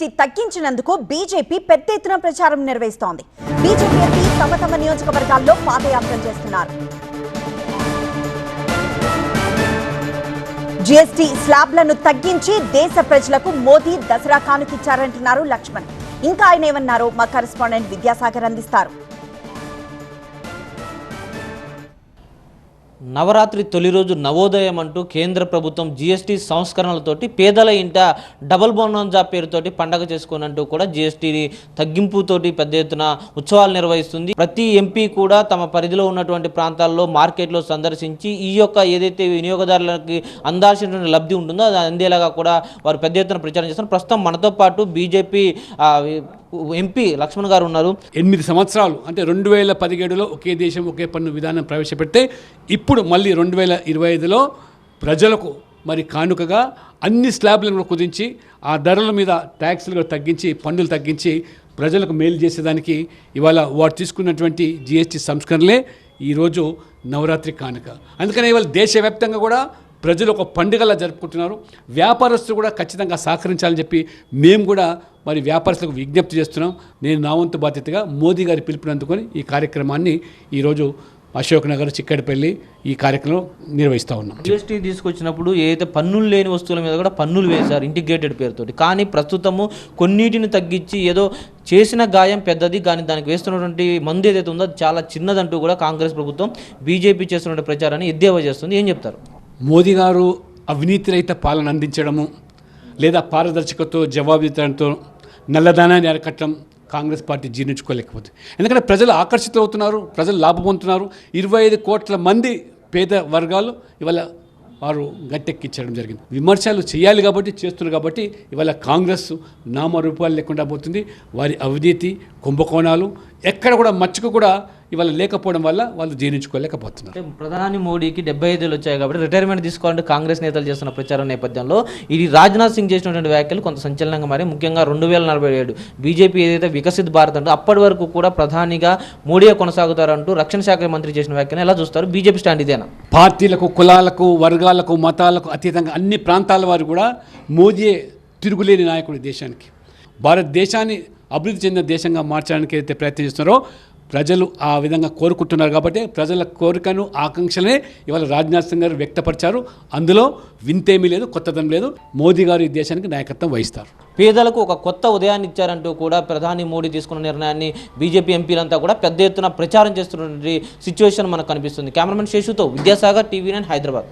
GST తగ్గించినందుకు BJP పెద్ద ఎత్తున ప్రచారం నిర్వహిస్తోంది. బీజేపీ ఎంపీ తమ తమ నియోజకవర్గాల్లో పాదయాత్ర చేస్తున్నారు. జీఎస్టీ స్లాబ్లను తగ్గించి దేశ ప్రజలకు మోదీ దసరా కానుకిచ్చారంటున్నారు లక్ష్మణ్. ఇంకా ఆయన ఏమన్నారో మా కరెస్పాండెంట్ విద్యాసాగర్ అందిస్తారు. నవరాత్రి తొలి రోజు నవోదయం అంటూ కేంద్ర ప్రభుత్వం జీఎస్టీ సంస్కరణలతోటి పేదల ఇంట డబల్ బోనోంజా పేరుతోటి పండగ చేసుకున్నట్టు కూడా జీఎస్టీని తగ్గింపుతోటి పెద్ద ఎత్తున ఉత్సవాలు నిర్వహిస్తుంది. ప్రతి ఎంపీ కూడా తమ పరిధిలో ఉన్నటువంటి ప్రాంతాల్లో మార్కెట్లో సందర్శించి ఈ యొక్క ఏదైతే వినియోగదారులకి అందాల్సినటువంటి లబ్ధి ఉంటుందో అది అందేలాగా కూడా వారు పెద్ద ఎత్తున ప్రచారం చేస్తున్నారు. ప్రస్తుతం మనతో పాటు బీజేపీ ఎంపీ లక్ష్మణ్ గారు ఉన్నారు. ఎనిమిది సంవత్సరాలు అంటే రెండు వేల పదిహేడులో ఒకే దేశం ఒకే పన్ను విధానం ప్రవేశపెడితే ఇప్పుడు మళ్ళీ రెండు వేల ఇరవై ఐదులో ప్రజలకు మరి కానుకగా అన్ని స్లాబ్లను కుదించి ఆ ధరల మీద ట్యాక్స్లు తగ్గించి పన్నులు తగ్గించి ప్రజలకు మేలు చేసేదానికి ఇవాళ వారు తీసుకున్నటువంటి జిఎస్టీ సంస్కరణలే ఈరోజు నవరాత్రి కానుక. అందుకని ఇవాళ దేశవ్యాప్తంగా కూడా ప్రజలు ఒక పండుగలా జరుపుకుంటున్నారు. వ్యాపారస్తులు కూడా ఖచ్చితంగా సహకరించాలని చెప్పి మేము కూడా మరి వ్యాపారస్తులకు విజ్ఞప్తి చేస్తున్నాం. నేను నా వంతు బాధ్యతగా మోదీ గారి పిలుపునందుకొని ఈ కార్యక్రమాన్ని ఈరోజు అశోక్ నగర్ చిక్కడపల్లి ఈ కార్యక్రమం నిర్వహిస్తూ ఉన్నాం. జిఎస్టీ తీసుకొచ్చినప్పుడు ఏదైతే పన్నులు లేని వస్తువుల మీద కూడా పన్నులు వేశారు ఇంటిగ్రేటెడ్ పేరుతోటి. కానీ ప్రస్తుతము కొన్నిటిని తగ్గించి ఏదో చేసిన గాయం పెద్దది కానీ దానికి వేస్తున్నటువంటి మందు ఏదైతే ఉందో చాలా చిన్నదంటూ కూడా కాంగ్రెస్ ప్రభుత్వం బీజేపీ చేస్తున్న ప్రచారాన్ని ఎద్దేవా చేస్తుంది. ఏం చెప్తారు? మోదీ గారు అవినీతి రహిత పాలన అందించడము లేదా పారదర్శకతో జవాబుదారితో నల్లధనాన్ని అరకట్టడం కాంగ్రెస్ పార్టీ జీర్ణించుకోలేకపోతుంది. ఎందుకంటే ప్రజలు ఆకర్షితులవుతున్నారు ప్రజలు లాభం పొందుతున్నారు ఇరవై ఐదు కోట్ల మంది పేద వర్గాలు ఇవాళ వారు గట్టెక్కించడం జరిగింది. విమర్శలు చేయాలి కాబట్టి చేస్తున్నారు కాబట్టి ఇవాళ కాంగ్రెస్ నామరూపాలు లేకుండా పోతుంది. వారి అవినీతి కుంభకోణాలు ఎక్కడ కూడా మచ్చకు కూడా ఇవాళ లేకపోవడం వల్ల వాళ్ళు జీర్ణించుకోలేకపోతున్నారు. ప్రధాని మోడీకి డెబ్బై ఐదేళ్ళు వచ్చాయి కాబట్టి రిటైర్మెంట్ తీసుకోవాలంటే కాంగ్రెస్ నేతలు చేస్తున్న ప్రచారం నేపథ్యంలో ఇది రాజ్నాథ్ సింగ్ చేసినటువంటి వ్యాఖ్యలు కొంత సంచలనంగా మారి ముఖ్యంగా రెండు వేల నలభై ఏడు బీజేపీ ఏదైతే వికసిత్ భారత్ అంటూ అప్పటి వరకు కూడా ప్రధానిగా మోడీయే కొనసాగుతారంటూ రక్షణ శాఖ మంత్రి చేసిన వ్యాఖ్యలు ఎలా చూస్తారు? బీజేపీ స్టాండ్ ఇదేనా? పార్టీలకు కులాలకు వర్గాలకు మతాలకు అతీతంగా అన్ని ప్రాంతాల వారు కూడా మోదీయే తిరుగులేని నాయకుడు దేశానికి. భారతదేశాన్ని అభివృద్ధి చెందిన దేశంగా మార్చడానికి అయితే ప్రయత్నం చేస్తున్నారో ప్రజలు ఆ విధంగా కోరుకుంటున్నారు కాబట్టి ప్రజల కోరికను ఆకాంక్షలనే ఇవాళ రాజ్నాథ్ సింగ్ గారు వ్యక్తపరిచారు. అందులో వింతేమీ లేదు కొత్తదనం లేదు. మోదీ గారు ఈ దేశానికి నాయకత్వం వహిస్తారు. పేదలకు ఒక కొత్త ఉదయాన్ని ఇచ్చారంటూ కూడా ప్రధాని మోడీ తీసుకున్న నిర్ణయాన్ని బీజేపీ ఎంపీలంతా కూడా పెద్ద ఎత్తున ప్రచారం చేస్తున్నటువంటి సిచ్యువేషన్ మనకు కనిపిస్తుంది. కెమెరామెన్ శేషుతో విద్యాసాగర్ టీవీ నైన్ హైదరాబాద్.